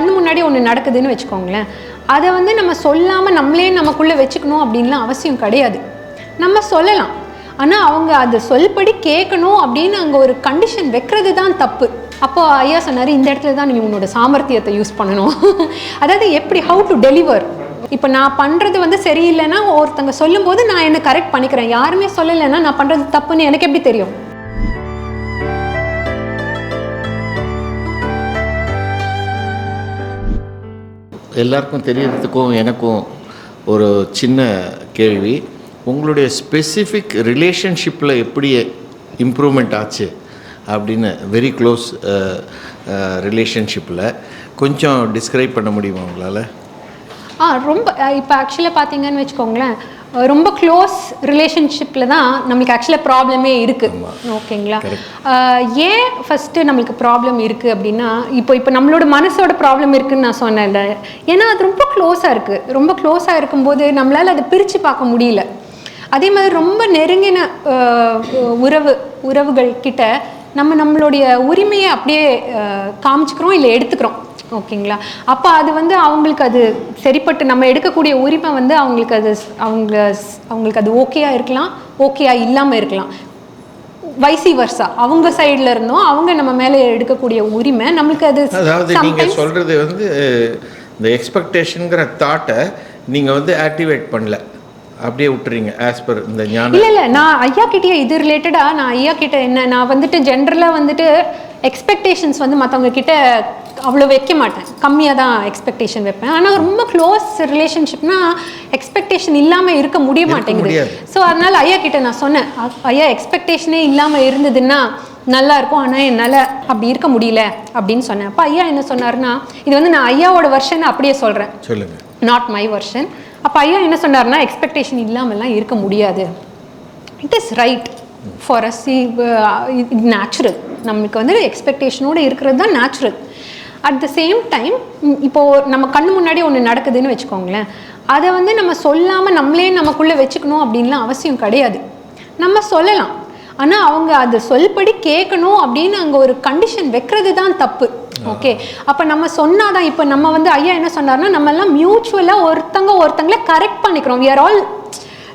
கண்ணு முன்னாடி ஒன்று நடக்குதுன்னு வச்சுக்கோங்களேன். அதை வந்து நம்ம சொல்லாமல் நம்மளே நமக்குள்ளே வச்சுக்கணும் அப்படின்லாம் அவசியம் கிடையாது. நம்ம சொல்லலாம். ஆனால் அவங்க அதை சொல்படி கேட்கணும் அப்படின்னு அங்கே ஒரு கண்டிஷன் வைக்கிறது தான் தப்பு. அப்போ ஐயா சொன்னார் இந்த இடத்துல தான் நீ உன்னோட சாமர்த்தியத்தை யூஸ் பண்ணணும். அதாவது எப்படி ஹவு டு டெலிவர் இப்போ நான் பண்ணுறது வந்து சரியில்லைன்னா ஒருத்தங்க சொல்லும்போது நான் என்ன கரெக்ட் பண்ணிக்கிறேன். யாருமே சொல்லலைன்னா நான் பண்ணுறது தப்புன்னு எனக்கு எப்படி தெரியும்? எல்லாருக்கும் தெரியறதுக்கும் எனக்கும் ஒரு சின்ன கேள்வி. உங்களுடைய ஸ்பெசிஃபிக் ரிலேஷன்ஷிப்பில் எப்படி இம்ப்ரூவ்மெண்ட் ஆச்சு அப்படின்னு வெரி க்ளோஸ் ரிலேஷன்ஷிப்பில் கொஞ்சம் டிஸ்கிரைப் பண்ண முடியுமா உங்களால்? ஆ ரொம்ப இப்போ ஆக்சுவலாக பார்த்தீங்கன்னு வச்சுக்கோங்களேன். ரொம்ப க்ளோஸ் ரிலேஷன்ஷிப்பில் தான் நம்மளுக்கு ஆக்சுவலாக ப்ராப்ளமே இருக்குது ஓகேங்களா? ஏன் ஃபஸ்ட்டு நம்மளுக்கு ப்ராப்ளம் இருக்குது அப்படின்னா இப்போ இப்போ நம்மளோட மனசோட ப்ராப்ளம் இருக்குன்னு நான் சொன்னேன்ல. ஏன்னா அது ரொம்ப க்ளோஸாக இருக்குது ரொம்ப க்ளோஸாக இருக்கும்போது நம்மளால் அதை பிரித்து பார்க்க முடியல. அதே மாதிரி ரொம்ப நெருங்கின உறவு உறவுகள் கிட்ட நம்ம நம்மளுடைய உரிமையை அப்படியே காமிச்சுக்கிறோம் இல்லை எடுத்துக்கிறோம். ஓகேங்களா? அப்போ அது வந்து அவங்களுக்கு அது சரிப்பட்டு நம்ம எடுக்கக்கூடிய உரிமை வந்து அவங்களுக்கு அது அவங்க அவங்களுக்கு அது ஓகேயா இருக்கலாம் ஓகேயா இல்லாமல் இருக்கலாம். வைசி வர்சா அவங்க சைடில் இருந்தும் அவங்க நம்ம மேலே எடுக்கக்கூடிய உரிமை நம்மளுக்கு அது அதாவது நீங்கள் சொல்கிறது வந்து இந்த எக்ஸ்பெக்டேஷனுங்கிற தாட்டை நீங்கள் வந்து ஆக்டிவேட் பண்ணல. அப்படியே விட்டுறீங்க ஆஸ் பர் இந்த ஞான இல்ல இல்ல நான் ஐயா கிட்டயே இது ரிலேட்டடா நான் ஐயா கிட்ட என்ன நான் வந்துட்டு ஜென்ரலா வந்துட்டு எக்ஸ்பெக்டேஷன்ஸ் வந்து மத்தவங்க கிட்ட அவ்வளோ வைக்க மாட்டேன். கம்மியாக தான் எக்ஸ்பெக்டேஷன் வைப்பேன். ஆனால் ரொம்ப க்ளோஸ் ரிலேஷன்ஷிப்னா எக்ஸ்பெக்டேஷன் இல்லாமல் இருக்க முடிய மாட்டேங்குது. ஸோ அதனால ஐயா கிட்ட நான் சொன்னேன் "அ- ஐயா எக்ஸ்பெக்டேஷனே இல்லாமல் இருந்ததுன்னா நல்லா இருக்கும் ஆனால் என்னால் அப்படி இருக்க முடியல அப்படின்னு சொன்னேன். அப்போ ஐயா என்ன சொன்னாருன்னா இது வந்து நான் ஐயாவோட வருஷன் அப்படியே சொல்கிறேன் சொல்லுங்கள் நாட் மை வெர்ஷன் அப்போ ஐயா என்ன சொன்னார்னா எக்ஸ்பெக்டேஷன் இல்லாமல்லாம் இருக்க முடியாது. It is right for us இது நேச்சுரல் நம்மளுக்கு வந்து எக்ஸ்பெக்டேஷனோடு இருக்கிறது தான் natural at the same time இப்போது நம்ம கண்ணு முன்னாடி ஒன்று நடக்குதுன்னு வச்சுக்கோங்களேன். அதை வந்து நம்ம சொல்லாமல் நம்மளே நமக்குள்ளே வச்சுக்கணும் அப்படின்லாம் அவசியம் கிடையாது. நம்ம சொல்லலாம். ஆனால் அவங்க அதை சொல்படி கேட்கணும் அப்படின்னு அங்கே ஒரு கண்டிஷன் வைக்கிறது தான் தப்பு. ஓகே அப்போ நம்ம சொன்னாதான் இப்போ நம்ம வந்து ஐயா என்ன சொன்னார்னா நம்ம எல்லாம் மியூச்சுவலாக ஒருத்தங்க ஒருத்தங்களை கரெக்ட் பண்ணிக்கிறோம். We ஆல்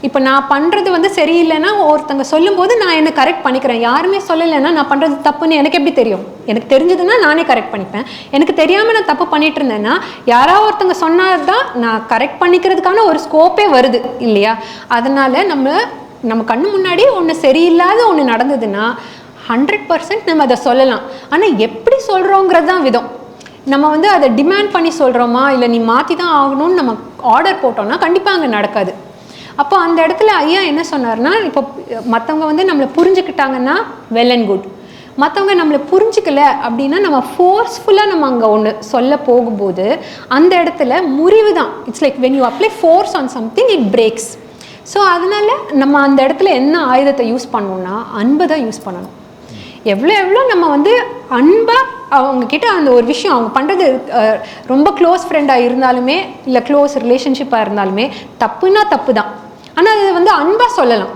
இப்போ நான் பண்ணுறது வந்து சரியில்லைன்னா ஒருத்தங்க சொல்லும்போது நான் என்ன கரெக்ட் பண்ணிக்கிறேன். யாருமே சொல்லலைன்னா நான் பண்ணுறது தப்புன்னு எனக்கு எப்படி தெரியும்? எனக்கு தெரிஞ்சதுன்னா நானே கரெக்ட் பண்ணிப்பேன். எனக்கு தெரியாமல் நான் தப்பு பண்ணிட்டு இருந்தேன்னா யாராவது ஒருத்தங்க சொன்னாதான் தான் நான் கரெக்ட் பண்ணிக்கிறதுக்கான ஒரு ஸ்கோப்பே வருது இல்லையா? அதனால நம்ம நம்ம கண்ணு முன்னாடி ஒன்று சரியில்லாத ஒன்று நடந்ததுன்னா ஹண்ட்ரட் பர்சன்ட் நம்ம அதை சொல்லலாம். ஆனால் எப்படி சொல்கிறோங்கிறது தான் விதம். நம்ம வந்து அதை டிமாண்ட் பண்ணி சொல்கிறோமா இல்லை நீ மாற்றி தான் ஆகணும்னு நம்ம ஆர்டர் போட்டோம்னா கண்டிப்பாக அங்கே நடக்காது. அப்போ அந்த இடத்துல ஐயா என்ன சொன்னார்னா இப்போ மற்றவங்க வந்து நம்மளை புரிஞ்சுக்கிட்டாங்கன்னா வெல் அண்ட் குட் மற்றவங்க நம்மளை புரிஞ்சிக்கல அப்படின்னா நம்ம ஃபோர்ஸ்ஃபுல்லாக நம்ம அங்கே ஒன்று சொல்ல போகும்போது அந்த இடத்துல முறிவு தான். It's like when you apply force on something it breaks so அதனால நம்ம அந்த இடத்துல என்ன ஆயுதத்தை யூஸ் பண்ணோம்னா அன்பை தான் யூஸ் பண்ணணும். எவ்வளோ எவ்வளோ நம்ம வந்து அன்பாக அவங்கக்கிட்ட அந்த ஒரு விஷயம் அவங்க பண்ணுறது ரொம்ப க்ளோஸ் ஃப்ரெண்டாக இருந்தாலுமே இல்லை க்ளோஸ் ரிலேஷன்ஷிப்பாக இருந்தாலுமே தப்புன்னா தப்பு தான் ஆனால் அது வந்து அன்பாக சொல்லலாம்.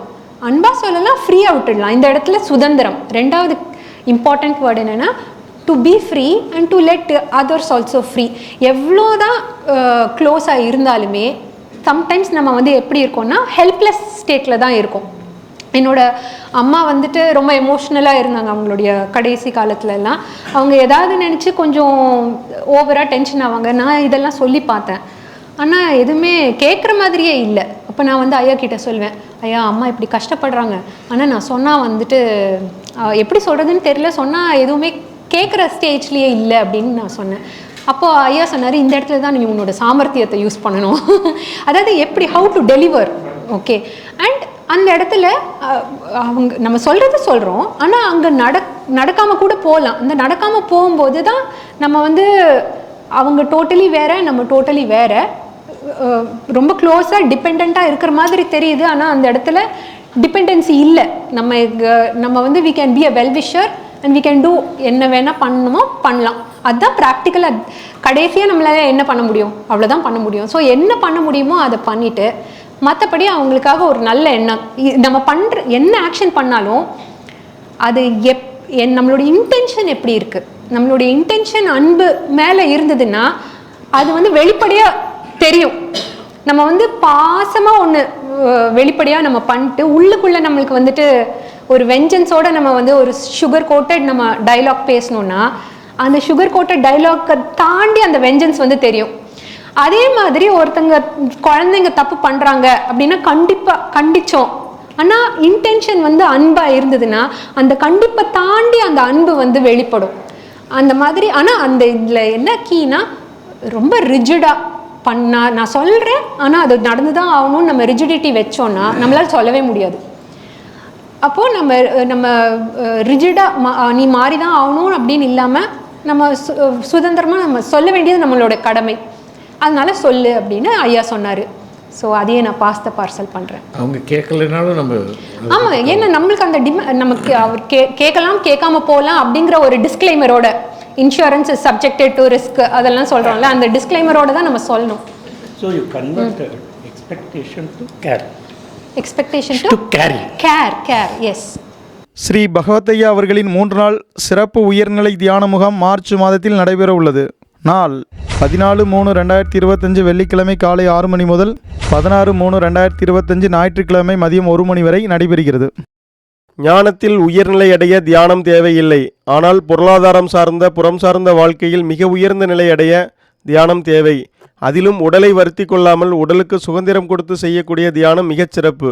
அன்பாக சொல்லலாம் ஃப்ரீயாக விட்டுடலாம். இந்த இடத்துல சுதந்திரம். ரெண்டாவது இம்பார்ட்டண்ட் வேர்டு என்னென்னா to be free and to let others also free எவ்வளோ தான் க்ளோஸாக இருந்தாலுமே சம்டைம்ஸ் நம்ம வந்து எப்படி இருக்கோம்னா ஹெல்ப்லெஸ் ஸ்டேட்டில் தான் இருக்கோம். என்னோட அம்மா வந்துட்டு ரொம்ப எமோஷ்னலாக இருந்தாங்க அவங்களுடைய கடைசி காலத்துல எல்லாம் அவங்க ஏதாவது நினச்சி கொஞ்சம் ஓவராக டென்ஷன் ஆவாங்க. நான் இதெல்லாம் சொல்லி பார்த்தேன். ஆனால் எதுவுமே கேட்குற மாதிரியே இல்லை. அப்போ நான் வந்து ஐயா கிட்டே சொல்வேன் ஐயா அம்மா இப்படி கஷ்டப்படுறாங்க. ஆனால் நான் சொன்னால் வந்துட்டு எப்படி சொல்கிறதுன்னு தெரியல. சொன்னால் எதுவுமே கேட்குற ஸ்டேஜ்லேயே இல்லை அப்படின்னு நான் சொன்னேன். அப்போ ஐயா சொன்னார் இந்த இடத்துல தான் நீ உன்னோட சாமர்த்தியத்தை யூஸ் பண்ணணும். அதாவது எப்படி how to deliver okay and அந்த இடத்துல அவங்க நம்ம சொல்கிறது சொல்கிறோம் ஆனால் அங்கே நட நடக்காமல் கூட போகலாம் அந்த நடக்காமல் போகும்போது தான் நம்ம வந்து அவங்க டோட்டலி வேற நம்ம டோட்டலி வேறு. ரொம்ப க்ளோஸாக டிபெண்ட்டாக இருக்கிற மாதிரி தெரியுது. ஆனால் அந்த இடத்துல டிபெண்டன்சி இல்லை. நம்ம நம்ம வந்து we can be a well wisher and we can do என்ன வேணால் பண்ணணுமோ பண்ணலாம். அதுதான் ப்ராக்டிக்கலாக கடைசியாக நம்மளால என்ன பண்ண முடியும்? அவ்வளோதான் பண்ண முடியும். ஸோ என்ன பண்ண முடியுமோ அதை பண்ணிவிட்டு மற்றபடி அவங்களுக்காக ஒரு நல்ல எண்ணம். நம்ம பண்ணுற என்ன ஆக்ஷன் பண்ணாலும் அது எப் என் நம்மளோட இன்டென்ஷன் எப்படி இருக்குது நம்மளுடைய இன்டென்ஷன் அன்பு மேலே இருந்ததுன்னா அது வந்து வெளிப்படையாக தெரியும். நம்ம வந்து பாசமாக ஒன்று வெளிப்படையாக நம்ம பண்ணிட்டு உள்ளுக்குள்ளே நம்மளுக்கு வந்துட்டு ஒரு வெஞ்சன்ஸோட நம்ம வந்து ஒரு சுகர் கோட்டட் நம்ம டைலாக் பேசணும்னா அந்த சுகர் கோட்டட் டைலாக்கை தாண்டி அந்த வெஞ்சன்ஸ் வந்து தெரியும். அதே மாதிரி ஒருத்தங்க குழந்தைங்க தப்பு பண்ணுறாங்க அப்படின்னா கண்டிப்பாக கண்டித்தோம் ஆனால் இன்டென்ஷன் வந்து அன்பாக இருந்ததுன்னா அந்த கண்டிப்பை தாண்டி அந்த அன்பு வந்து வெளிப்படும். அந்த மாதிரி ஆனால் அந்த இதில் என்ன கீனா ரொம்ப ரிஜிடாக பண்ணா நான் சொல்கிறேன் ஆனால் அது நடந்து தான் ஆகணும்னு நம்ம ரிஜிடிட்டி வச்சோன்னா நம்மளால் சொல்லவே முடியாது. அப்போது நம்ம நம்ம ரிஜிடாக மா நீ மாறி தான் ஆகணும் அப்படின்னு இல்லாமல் நம்ம சு சுதந்திரமாக நம்ம சொல்ல வேண்டியது நம்மளோட கடமை. அதனால சொல்லு அப்படின்னு ஐயா சொன்னார். ஸோ அதையே நான் பாஸ்த பார்சல் பண்ணுறேன் அவங்க கேட்கலனாலும் நம்ம ஆமாம் ஏன்னா நம்மளுக்கு அந்த டிம நமக்கு அவர் கே கேட்கலாம் கேட்காம போகலாம் அப்படிங்கிற ஒரு டிஸ்க்ளைமரோட insurance is subjected to risk அதெல்லாம் சொல்கிறோம்ல அந்த டிஸ்க்ளைமரோட தான் நம்ம சொல்லணும். So you converted expectation to care. Expectation To to carry. Care care S Sri Bhagavathaiya அவர்களின் மூன்று நாள் சிறப்பு உயர்நிலை தியான முகாம் மார்ச் மாதத்தில் நடைபெற உள்ளது நாள் பதினாலு மூணு ரெண்டாயிரத்தி இருபத்தஞ்சு வெள்ளிக்கிழமை காலை ஆறு மணி முதல் பதினாறு மூணு ரெண்டாயிரத்தி இருபத்தஞ்சு ஞாயிற்றுக்கிழமை மதியம் ஒரு மணி வரை நடைபெறுகிறது. ஞானத்தில் உயர்நிலை அடைய தியானம் தேவையில்லை. ஆனால் பொருளாதாரம் சார்ந்த புறம் சார்ந்த வாழ்க்கையில் மிக உயர்ந்த நிலை அடைய தியானம் தேவை. அதிலும் உடலை வருத்தி கொள்ளாமல் உடலுக்கு சுதந்திரம் கொடுத்து செய்யக்கூடிய தியானம் மிகச் சிறப்பு.